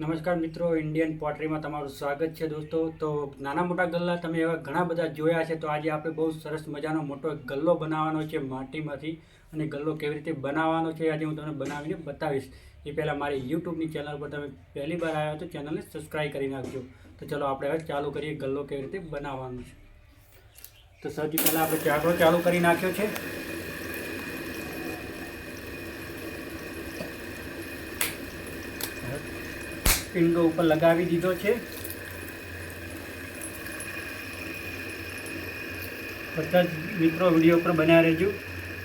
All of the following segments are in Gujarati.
નમસ્કાર મિત્રો ઇન્ડિયન પોટરીમાં તમારું સ્વાગત છે દોસ્તો. તો નાના મોટા ગલ્લા તમે એવા ઘણા બધા જોયા છે તો આજે આપણે બહુ સરસ મજાનો મોટો ગલ્લો બનાવવાનો છે માટીમાંથી અને ગલ્લો કેવી રીતે બનાવવાનો છે આજે હું તમને બનાવીને બતાવીશ. એ પહેલાં મારી યુટ્યુબની ચેનલ પર તમે પહેલી વાર આવ્યા તો ચેનલને સબસ્ક્રાઈબ કરી નાખજો. તો ચલો આપણે હવે ચાલુ કરીએ ગલ્લો કેવી રીતે બનાવવાનો છે. તો સૌથી પહેલાં આપણે ચાકડો ચાલુ કરી નાખ્યો છે. પિંડો ઉપર લગાવી દીધો છે. બધા જ મિત્રો વીડિયો ઉપર બન્યા રહેજો.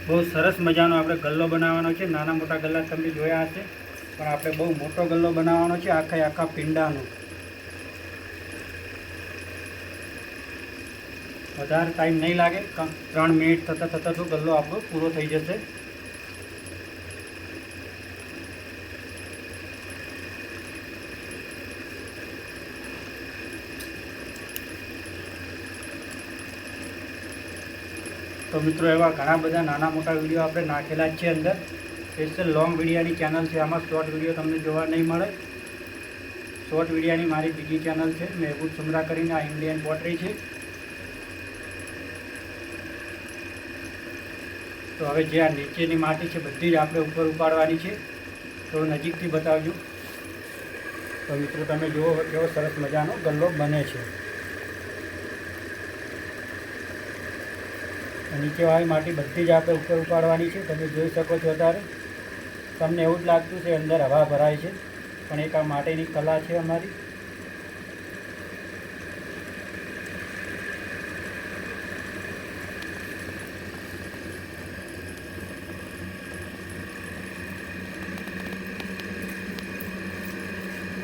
બહુ સરસ મજાનો આપણે ગલ્લો બનાવવાનો છે. નાના મોટા ગલ્લા તમે જોયા હશે. પણ આપણે બહુ મોટો ગલ્લો બનાવવાનો છે આખા આખા પિંડાનો. વધારે ટાઈમ નહીં લાગે. ત્રણ મિનિટ થતાં થતાં તો ગલ્લો આપણો પૂરો થઈ જશે. તો મિત્રો, એવા ઘણા બધા નાના મોટા વીડિયો આપણે નાખેલા જ છે અંદર. સ્પેશિયલ લોંગ વિડીયાની ચેનલ છે. આમાં શોર્ટ વીડિયો તમને જોવા નહીં મળે. શોર્ટ વિડીયાની મારી બીજી ચેનલ છે. મહેબૂબ સુમરા કરીને આ ઇન્ડિયન પોટરી છે. તો હવે જે આ નીચેની માટી છે, બધી જ આપણે ઉપર ઉપાડવાની છે. તો નજીકથી બતાવજો. તો મિત્રો, તમે જુઓ કેવો સરસ મજાનો ગલ્લો બને છે. નીચેવાળી માટી બધી જ આપણે ઉપર ઉપાડવાની છે. તમે જોઈ શકો છો અત્યારે. તમને એવું જ લાગતું છે, અંદર હવા ભરાય છે. પણ એક આ માટીની કલા છે અમારી.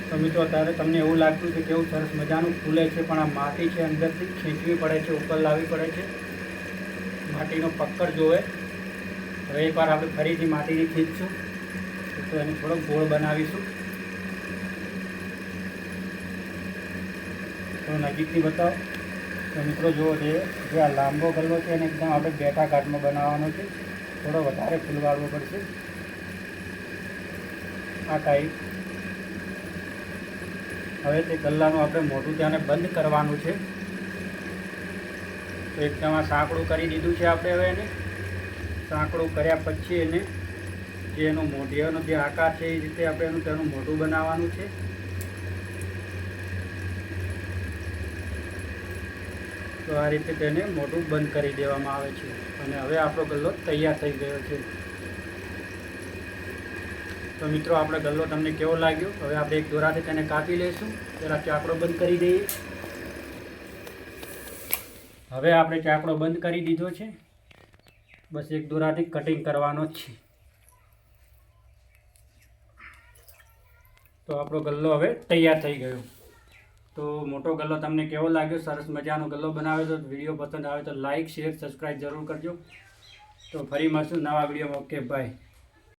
તો મિત્રો અત્યારે તમને એવું લાગતું છે કેવું સરસ મજાનું ફૂલે છે, પણ આ માટી છે અંદરથી ખેંચવી પડે છે, ઉપર લાવવી પડે છે. માટીનો પક્કડ જોવે. હવે એકવાર આપણે ફરીથી માટીને ખીચશું તો એને થોડોક ગોળ બનાવીશું. તો નજીકથી બતાવો. તો મિત્રો જુઓ જે જે આ લાંબો ગલ્લો છે એને એકદમ આપણે બેટા ઘાટમાં બનાવવાનો છે. થોડો વધારે ફૂલવાળવો પડશે. આ ટાઈપ હવે તે ગલ્લાનું આપણે મોઢું ત્યાંને બંધ કરવાનું છે. તો એકદમ આ સાંકડું કરી દીધું છે આપણે હવે એને. સાંકડું કર્યા પછી એને જે એનો મોઢિયાનો જે આકાર છે એ રીતે આપણે એનું તેનું મોઢું બનાવવાનું છે. તો આ રીતે તેને મોઢું બંધ કરી દેવામાં આવે છે. અને હવે આપણો ગલ્લો તૈયાર થઈ ગયો છે. તો મિત્રો, આપણો ગલ્લો તમને કેવો લાગ્યો? હવે આપણે એક દોરાથી તેને કાપી લઈશું. પહેલાં ચાકડો બંધ કરી દઈએ. હવે આપણે ચાકડો બંધ કરી દીધો છે. બસ એક દોરાથી કટિંગ કરવાનો જ છે. તો આપણો ગલ્લો હવે તૈયાર થઈ ગયો. તો મોટો ગલ્લો તમને કેવો લાગ્યો? સરસ મજાનો ગલ્લો બનાવ્યો તો વીડિયો પસંદ આવે તો લાઇક શેર સબસ્ક્રાઈબ જરૂર કરજો. તો ફરી મળશું નવા વિડીયોમાં. Okay bye